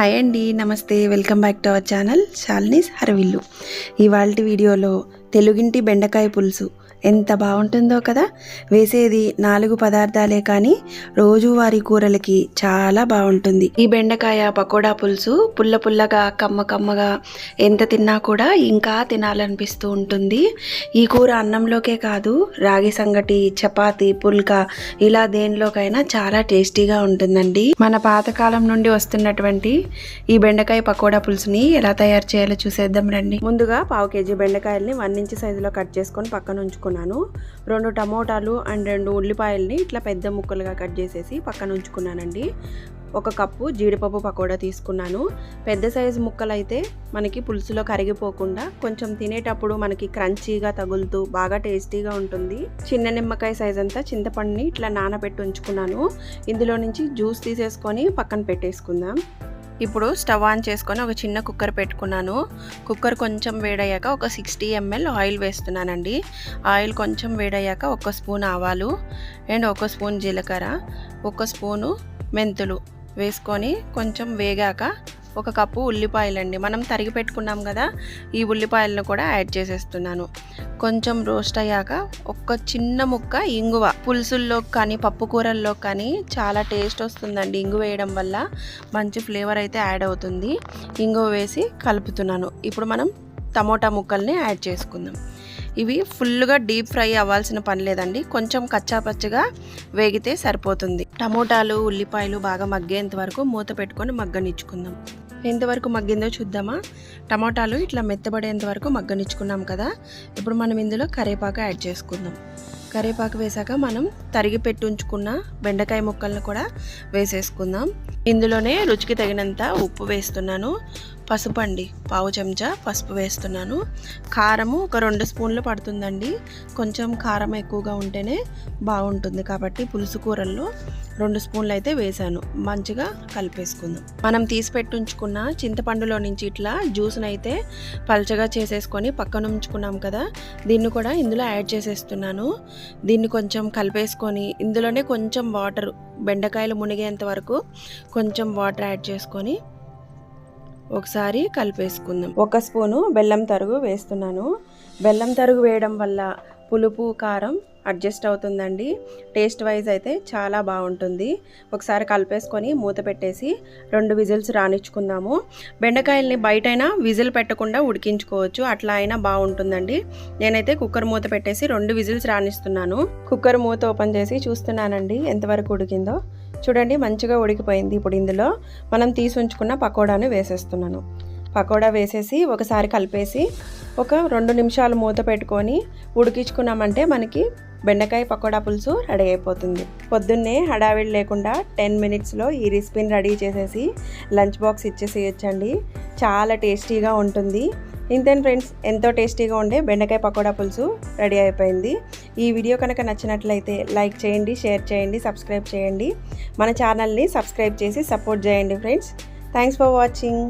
Hi అండి నమస్తే welcome back to our channel Shalini's Haravillu. ఇవాళ వీడియోలో తెలుగింటి బెండకాయ పులుసు. ఎంత బాగుంటుందో కదా? వేసేది నాలుగు పదార్థాలే కానీ రోజువారీ కూరలకి చాలా బాగుంటుంది ఈ బెండకాయ పకోడా పులుసు పుల్ల పుల్లగా కమ్మ కమ్మగా ఎంత తిన్నా కూడా ఇంకా తినాలనిపిస్తూ ఉంటుంది. ఈ కూర అన్నంలోకే కాదు రాగి సంగటి చపాతి పుల్కా ఇలా దేనిలోకైనా చాలా టేస్టీగా ఉంటుందండి. మన పాతకాలం నుండి వస్తున్నటువంటి ఈ బెండకాయ పకోడా పులుసుని ఎలా తయారు చేయాలో చూసేద్దాం రండి. ముందుగా పావు కేజీ బెండకాయల్ని వన్ ఇంచ్ సైజులో కట్ చేసుకొని పక్కన ఉంచుకున్నాను. రెండు టమోటాలు అండ్ రెండు ఉల్లిపాయల్ని ఇట్లా పెద్ద ముక్కలుగా కట్ చేసేసి పక్కన ఉంచుకున్నానండి. ఒక కప్పు జీడిపప్పు పకోడా తీసుకున్నాను. పెద్ద సైజు ముక్కలు అయితే మనకి పులుసులో కరిగిపోకుండా కొంచెం తినేటప్పుడు మనకి క్రంచీగా తగులుతూ బాగా టేస్టీగా ఉంటుంది. చిన్న నిమ్మకాయ సైజ్ అంతా చింతపండుని ఇట్లా నానబెట్టి ఉంచుకున్నాను. ఇందులో నుంచి జ్యూస్ తీసేసుకొని పక్కన పెట్టేసుకుందాం. ఇప్పుడు స్టవ్ ఆన్ చేసుకొని ఒక చిన్న కుక్కర్ పెట్టుకున్నాను. కుక్కర్ కొంచెం వేడయ్యాక ఒక సిక్స్టీ ఎంఎల్ ఆయిల్ వేస్తున్నానండి. ఆయిల్ కొంచెం వేడయ్యాక ఒక స్పూన్ ఆవాలు అండ్ ఒక స్పూన్ జీలకర్ర ఒక స్పూను మెంతులు వేసుకొని కొంచెం వేగాక ఒక కప్పు ఉల్లిపాయలండి. మనం తరిగి పెట్టుకున్నాం కదా ఈ ఉల్లిపాయలను కూడా యాడ్ చేసేస్తున్నాను. కొంచెం రోస్ట్ అయ్యాక ఒక చిన్న ముక్క ఇంగువ. పులుసుల్లో కానీ పప్పు కూరల్లో కానీ చాలా టేస్ట్ వస్తుందండి ఇంగు వేయడం వల్ల. మంచి ఫ్లేవర్ అయితే యాడ్ అవుతుంది. ఇంగువ వేసి కలుపుతున్నాను. ఇప్పుడు మనం టమోటా ముక్కల్ని యాడ్ చేసుకుందాం. ఇవి ఫుల్గా డీప్ ఫ్రై అవ్వాల్సిన పని లేదండి. కొంచెం కచ్చాపచ్చగా వేగితే సరిపోతుంది. టమోటాలు ఉల్లిపాయలు బాగా మగ్గేంత వరకు మూత పెట్టుకొని మగ్గనిచ్చుకుందాం. ఎంతవరకు మగ్గిందో చూద్దామా? టమాటాలు ఇట్లా మెత్తబడేంత వరకు మగ్గనిచ్చుకున్నాం కదా. ఇప్పుడు మనం ఇందులో కరివేపాకు యాడ్ చేసుకుందాం. కరివేపాకు వేసాక మనం తరిగి పెట్టి ఉంచుకున్న బెండకాయ ముక్కలను కూడా వేసేసుకుందాం. ఇందులోనే రుచికి తగినంత ఉప్పు వేస్తున్నాను పసుపు అండి పావు చెంచా పసుపు వేస్తున్నాను. కారము ఒక రెండు స్పూన్లు పడుతుందండి. కొంచెం కారం ఎక్కువగా ఉంటేనే బాగుంటుంది కాబట్టి పులుసు కూరల్లో రెండు స్పూన్లు అయితే వేసాను మంచిగా కలిపేసుకుందాం. మనం తీసి పెట్టి ఉంచుకున్న చింతపండులో నుంచి ఇట్లా జ్యూస్ని అయితే పల్చగా చేసేసుకొని పక్కన ఉంచుకున్నాం కదా దీన్ని కూడా ఇందులో యాడ్ చేసేస్తున్నాను. దీన్ని కొంచెం కలిపేసుకొని ఇందులోనే కొంచెం వాటర్ బెండకాయలు మునిగేంత వరకు కొంచెం వాటర్ యాడ్ చేసుకొని ఒకసారి కలిపేసుకుందాం. ఒక స్పూను బెల్లం తరుగు వేస్తున్నాను. బెల్లం తరుగు వేయడం వల్ల పులుపు కారం అడ్జస్ట్ అవుతుందండి. టేస్ట్ వైజ్ అయితే చాలా బాగుంటుంది. ఒకసారి కలిపేసుకొని మూత పెట్టేసి రెండు విజిల్స్ రానిచ్చుకుందాము. బెండకాయల్ని బయటైనా విజిల్ పెట్టకుండా ఉడికించుకోవచ్చు. అట్లా అయినా బాగుంటుందండి. నేనైతే కుక్కర్ మూత పెట్టేసి రెండు విజిల్స్ రాణిస్తున్నాను కుక్కర్ మూత ఓపెన్ చేసి చూస్తున్నానండి ఎంతవరకు ఉడికిందో. చూడండి మంచిగా ఉడికిపోయింది ఇప్పుడు ఇందులో. మనం తీసి ఉంచుకున్న పకోడాను వేసేస్తున్నాను. పకోడా వేసేసి ఒకసారి కలిపేసి ఒక రెండు నిమిషాలు మూత పెట్టుకొని ఉడికించుకున్నామంటే మనకి బెండకాయ పకోడా పులుసు రెడీ అయిపోతుంది. పొద్దున్నే హడావిడి లేకుండా టెన్ మినిట్స్లో ఈ రెసిపీని రెడీ చేసేసి లంచ్ బాక్స్ ఇచ్చేసేయచ్చండి. చాలా టేస్టీగా ఉంటుంది. ఇంతేను ఫ్రెండ్స్ ఎంతో టేస్టీగా ఉండే బెండకాయ పకోడా పులుసు రెడీ అయిపోయింది. ఈ వీడియో కనుక నచ్చినట్లయితే లైక్ చేయండి షేర్ చేయండి సబ్స్క్రైబ్ చేయండి. మన ఛానల్ని సబ్స్క్రైబ్ చేసి సపోర్ట్ చేయండి ఫ్రెండ్స్. Thanks for watching.